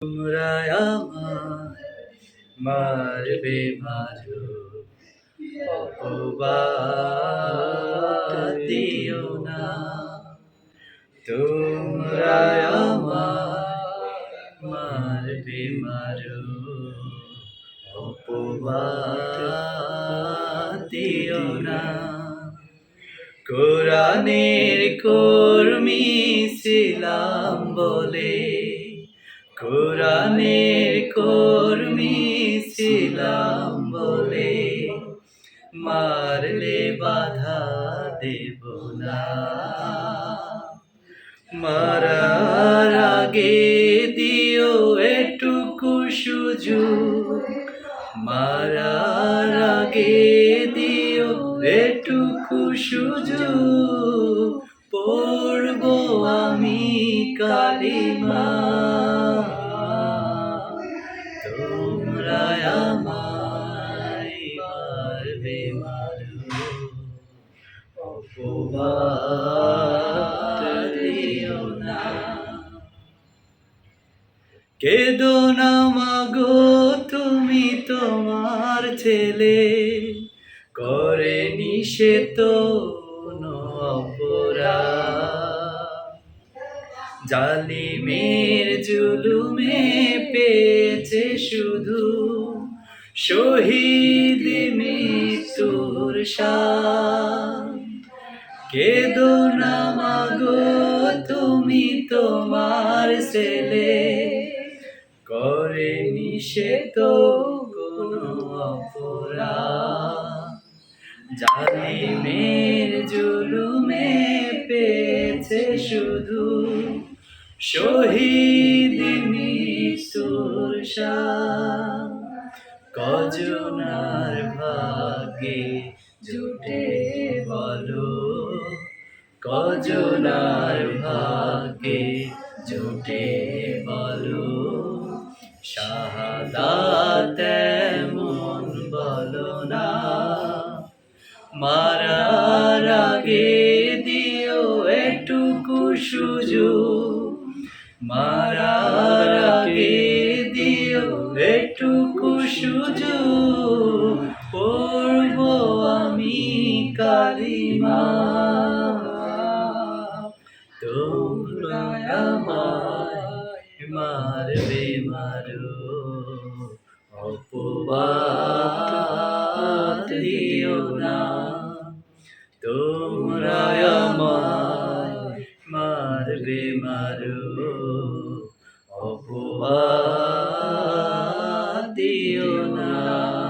তোমরা আমার মারবে মারো অপবাদ দিও না। তোমরা আমার মারবে মারো অপবাদ দিও না। কোরআনের কর্মী ছিলাম বলে কোরআনের কর্মী ছিলাম বলে। মারলে বাধা দেব না। মারার আগে দিও এটুকু সুযোগ। মারার আগে দিও এটুকু সুযোগ। পড়ব আমি কালিমা। না। কেদো না মাগো তুমি তোমার ছেলে। করে নিষে তো অপরাধ। জালিমের জুলুমে পেয়েছে শুধু শহীদ মৃত্যুর কেদো না মাগো তুমি তোমার ছেলে। করে নিষে তো কোনো অপরাধ। জালিমের শুধু শহীদ কজনার ভাগে জুটে বলো, কজনার ভাগে জুটে বলো, শাহাদাত এমন বলো না মারার সুযোগ। মারার আগে দিও এটুকু সুযোগ। পড়ব আমি কালিমা। তোমরা আমায় মারবে, মারো। অপবাদ দিও না। দিও না